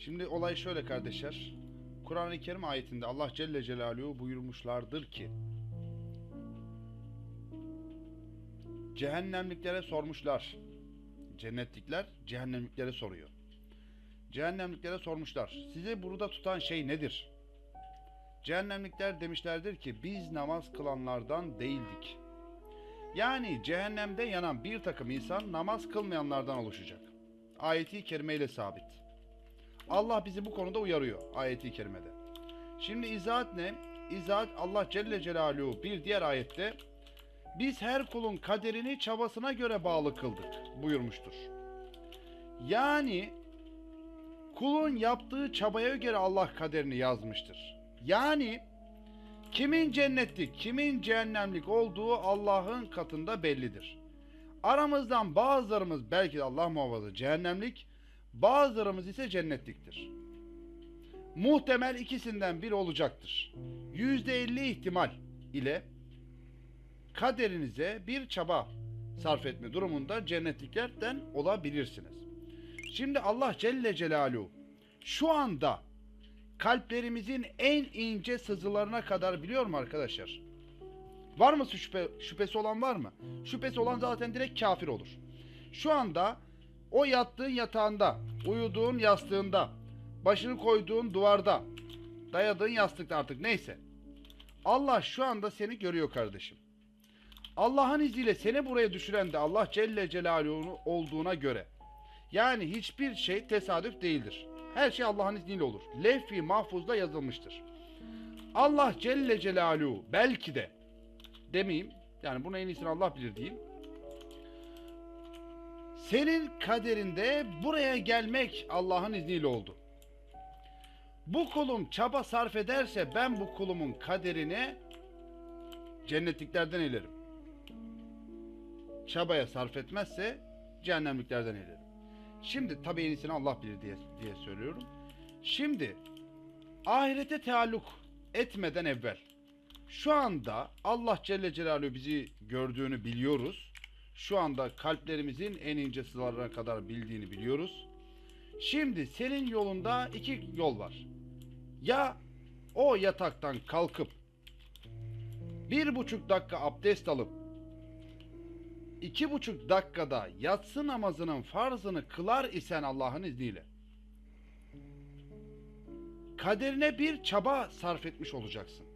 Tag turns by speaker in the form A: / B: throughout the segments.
A: Şimdi olay şöyle kardeşler. Kur'an-ı Kerim ayetinde Allah Celle Celaluhu buyurmuşlardır ki Cehennemliklere sormuşlar. Cennetlikler cehennemliklere soruyor. Cehennemliklere sormuşlar. Sizi burada tutan şey nedir? Cehennemlikler demişlerdir ki biz namaz kılanlardan değildik. Yani cehennemde yanan bir takım insan namaz kılmayanlardan oluşacak. Ayeti kerimeyle sabit. Allah bizi bu konuda uyarıyor ayeti kerimede. Şimdi izahat ne? İzahat Allah Celle Celaluhu bir diğer ayette biz her kulun kaderini çabasına göre bağlı kıldık buyurmuştur. Yani kulun yaptığı çabaya göre Allah kaderini yazmıştır. Yani kimin cennetlik, kimin cehennemlik olduğu Allah'ın katında bellidir. Aramızdan bazılarımız belki de Allah muhafaza cehennemlik, bazılarımız ise cennetliktir. Muhtemel ikisinden biri olacaktır. %50 ihtimal ile kaderinize bir çaba sarf etme durumunda cennetliklerden olabilirsiniz. Şimdi Allah Celle Celaluhu şu anda kalplerimizin en ince sızılarına kadar biliyor mu arkadaşlar? Var mı şüphe, şüphesi olan var mı? Şüphesi olan zaten direkt kafir olur. Şu anda o yattığın yatağında, uyuduğun yastığında, başını koyduğun duvarda, dayadığın yastıkta artık neyse. Allah şu anda seni görüyor kardeşim. Allah'ın izniyle seni buraya düşüren de Allah Celle Celaluhu olduğuna göre. Yani hiçbir şey tesadüf değildir. Her şey Allah'ın izniyle olur. Levh-i mahfuzda yazılmıştır. Allah Celle Celaluhu belki de demeyeyim. Yani bunu en iyisini Allah bilir diyeyim. Senin kaderinde buraya gelmek Allah'ın izniyle oldu. Bu kulum çaba sarf ederse ben bu kulumun kaderine cennetliklerden elerim. Çabaya sarf etmezse cehennemliklerden elerim. Şimdi tabi en iyisini Allah bilir diye, diye söylüyorum. Şimdi ahirete taalluk etmeden evvel şu anda Allah Celle Celaluhu bizi gördüğünü biliyoruz. Şu anda kalplerimizin en ince sıralarına kadar bildiğini biliyoruz. Şimdi senin yolunda iki yol var. Ya o yataktan kalkıp bir buçuk dakika abdest alıp iki buçuk dakikada yatsı namazının farzını kılar isen Allah'ın izniyle kaderine bir çaba sarf etmiş olacaksın.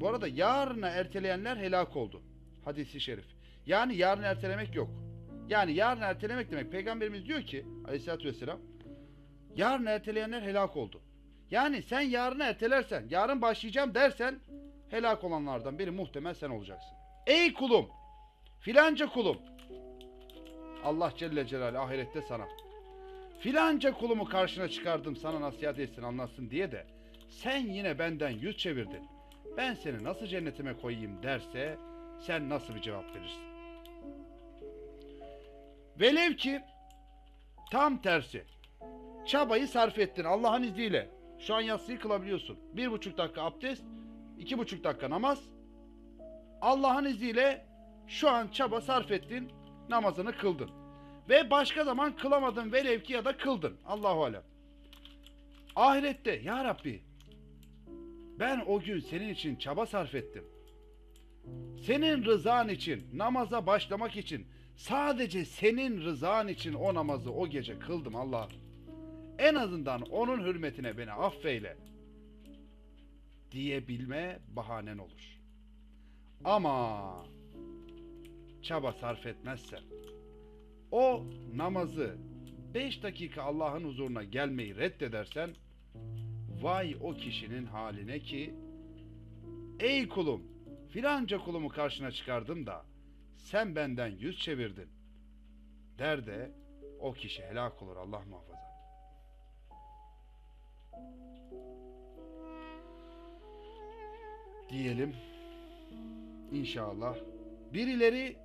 A: Bu arada yarına erteleyenler helak oldu. Hadisi şerif. Yani yarın ertelemek yok. Yani yarın ertelemek demek Peygamberimiz diyor ki aleyhissalatü vesselam yarın erteleyenler helak oldu. Yani sen yarını ertelersen, yarın başlayacağım dersen helak olanlardan biri muhtemel sen olacaksın. Ey kulum, filanca kulum. Allah Celle Celaluhu ahirette sana. Filanca kulumu karşına çıkardım sana nasihat etsin anlatsın diye de sen yine benden yüz çevirdin. Ben seni nasıl cennetime koyayım derse sen nasıl bir cevap verirsin? Velev ki tam tersi. Çabayı sarf ettin Allah'ın izniyle. Şu an yatsıyı kılabiliyorsun. Bir buçuk dakika abdest, iki buçuk dakika namaz. Allah'ın izniyle şu an çaba sarf ettin, namazını kıldın. Ve başka zaman kılamadın velev ki ya da kıldın. Allahu alem. Ahirette ya Rabbi ben o gün senin için çaba sarf ettim. Senin rızan için, namaza başlamak için, sadece senin rızan için o namazı o gece kıldım Allah'ım. En azından onun hürmetine beni affeyle diyebilme bahanen olur. Ama çaba sarf etmezsen, o namazı 5 dakika Allah'ın huzuruna gelmeyi reddedersen, vay o kişinin haline ki, ey kulum, filanca kulumu karşına çıkardım da, sen benden yüz çevirdin, der de o kişi helak olur Allah muhafaza. Diyelim, İnşallah. Birileri